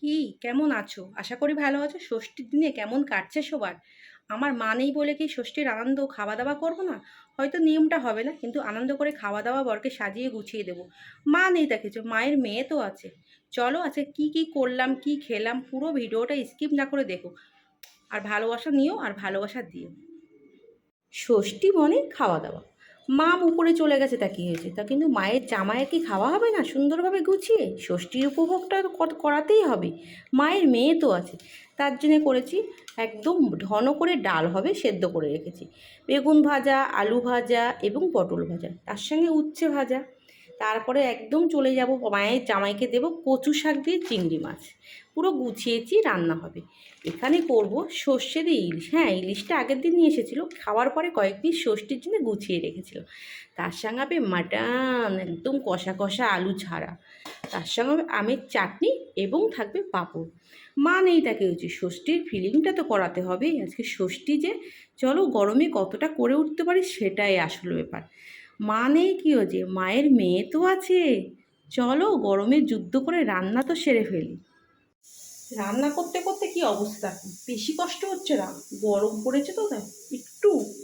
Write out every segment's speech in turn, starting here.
কি? কেমন আছো? আশা করি ভালো আছো। ষষ্ঠীর দিনে কেমন কাটছে সবার? আমার মা নেই বলে কি ষষ্ঠীর আনন্দ খাওয়া দাওয়া করব না? হয়তো নিয়মটা হবে না, কিন্তু আনন্দ করে খাওয়া দাওয়া বরকে সাজিয়ে গুছিয়ে দেবো। মা নেই দেখেছ মায়ের মেয়ে তো আছে। চলো আজকে কি কি করলাম, কি খেলাম পুরো ভিডিওটা স্কিপ না করে দেখো। আর ভালোবাসা নিও আর ভালোবাসা দিও। ষষ্ঠী মনে খাওয়া দাওয়া মা উপরে চলে গেছে তা কী হয়েছে তা কিন্তু মায়ের জামায় কি খাওয়া হবে না? সুন্দরভাবে গুছিয়ে ষষ্ঠীর উপভোগটা করাতেই হবে। মায়ের মেয়ে তো আছে। তার জন্যে করেছি একদম ঘন করে ডাল হবে সেদ্ধ করে রেখেছি। বেগুন ভাজা, আলু ভাজা এবং পটল ভাজা। তার সঙ্গে উচ্ছে ভাজা। তারপরে একদম চলে যাব মায়ের জামাইকে দেব কচু শাক দিয়ে চিংড়ি মাছ। পুরো গুছিয়েছি, রান্না হবে। এখানে করব সর্ষে দিয়ে ইলিশ। হ্যাঁ ইলিশটা আগের দিন নিয়ে এসেছিল, খাওয়ার পরে কয়েক পিস ষষ্ঠীর জন্য গুছিয়ে রেখেছিল। তার সঙ্গে হবে মাটন, একদম কষা কষা আলু ছাড়া তার সঙ্গে হবে আমের চাটনি এবং থাকবে পাঁপড়। মা নেই তাকে হচ্ছে ষষ্ঠীর ফিলিংটা তো করাতে হবে। আজকে ষষ্ঠী যে, চলো গরমে কতটা করে উঠতে পারি সেটাই আসল ব্যাপার। মা নেই কী যে? মায়ের মেয়ে তো আছে। চলো গরমে যুদ্ধ করে রান্না তো সেরে ফেলি। রান্না করতে করতে কি অবস্থা? বেশি কষ্ট হচ্ছে না? গরম পড়েছে তো তাই। একটু।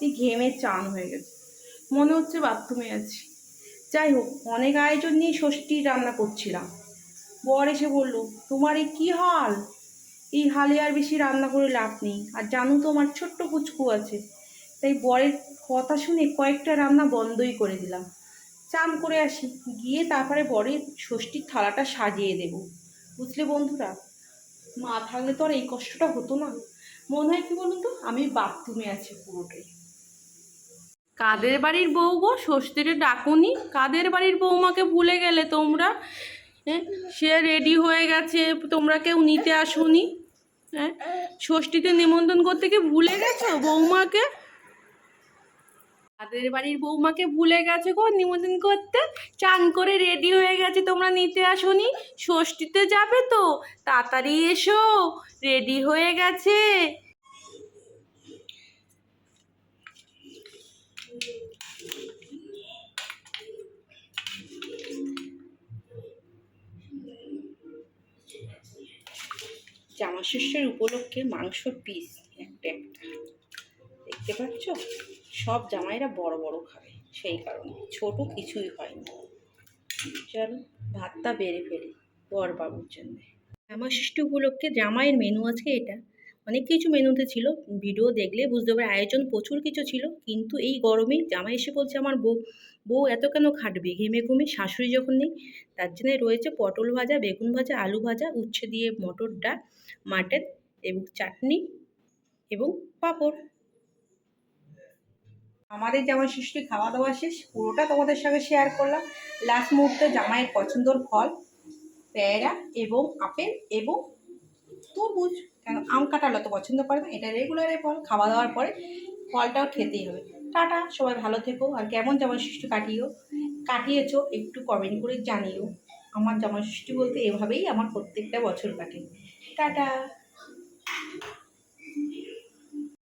এই ঘেমে চান হয়ে গেছে। মনে হচ্ছে বাথরুমে আছি। যাই হোক, অনেক আয়োজন নিয়ে ষষ্ঠী রান্না করছিলাম। বর এসে বলল, তোমার এই কী হাল? এই হালে আর বেশি রান্না করে লাভ নেই। আর জানো তো আমার ছোট্ট কুচকু আছে। তাই বরের কথা শুনে কয়েকটা রান্না বন্ধই করে দিলাম। চান করে আসি। গিয়ে তারপরে বরের ষষ্ঠীর থালাটা সাজিয়ে দেব। বুঝলে বন্ধুরা, মা থাকলে তো আর এই কষ্টটা হতো না। মনে হয় কি বলুন তো, আমি বাথরুমে আছি পুরোটাই। কাদের বাড়ির বউ গো? ষষ্ঠীরে ডাকুনি। কাদের বাড়ির বৌমাকে ভুলে গেলে তোমরা? হ্যাঁ সে রেডি হয়ে গেছে, তোমরা কেউ নিতে আসোনি। হ্যাঁ ষষ্ঠীতে নিমন্ত্রণ করতে কি ভুলে গেছো বৌমাকে কাদের বাড়ির বৌমাকে ভুলে গেছে গো? নিমন্ত্রণ করতে? চান করে রেডি হয়ে গেছে তোমরা নিতে আসোনি? ষষ্ঠীতে যাবে তো? তাড়াতাড়ি এসো। রেডি হয়ে গেছে। জামা ষষ্ঠীর উপলক্ষে মাংসর পিস একটা একটা। দেখতে পাচ্ছ? সব জামাইরা বড় বড় খাবে সেই কারণে। ছোট কিছুই হয়নি। চলো, ভাতটা বেড়ে ফেলি বর বাবুর জন্য। জামা ষষ্ঠী উপলক্ষে জামাইয়ের মেনু আছে এটা। অনেক কিছু মেনুতে ছিল ভিডিও দেখলে বুঝতে পারে আয়োজন প্রচুর কিছু ছিল, কিন্তু এই গরমে জামাই এসে বলছে, আমার বউ বউ এত কেন খাটবে? ঘেমে ঘুমে শাশুড়ি যখন নেই, তার জন্য রয়েছে পটল ভাজা, বেগুন ভাজা, আলু ভাজা, উচ্ছে দিয়ে মটর ডাল, মাটন এবং চাটনি এবং পাঁপড়। আমাদের যেমন ষষ্ঠী খাওয়া দাওয়া শেষ, পুরোটা তোমাদের সঙ্গে শেয়ার করলাম। লাস্ট মুহূর্তে জামাইয়ের পছন্দর ফল, পেয়ারা এবং আপেল এবং তরমুজ। কারণ আম কাঁঠাল অত পছন্দ করে না, এটা রেগুলারের ফল খাওয়া দাওয়ার পরে ফলটাও খেতেই হবে। টাটা, সবাই ভালো থেকো। আর কেমন জামাই ষষ্ঠী কাটিও কাটিয়েছো একটু কমেন্ট করে জানিও। আমার জামাই ষষ্ঠী বলতে এভাবেই আমার প্রত্যেকটা বছর কাটে। টাটা!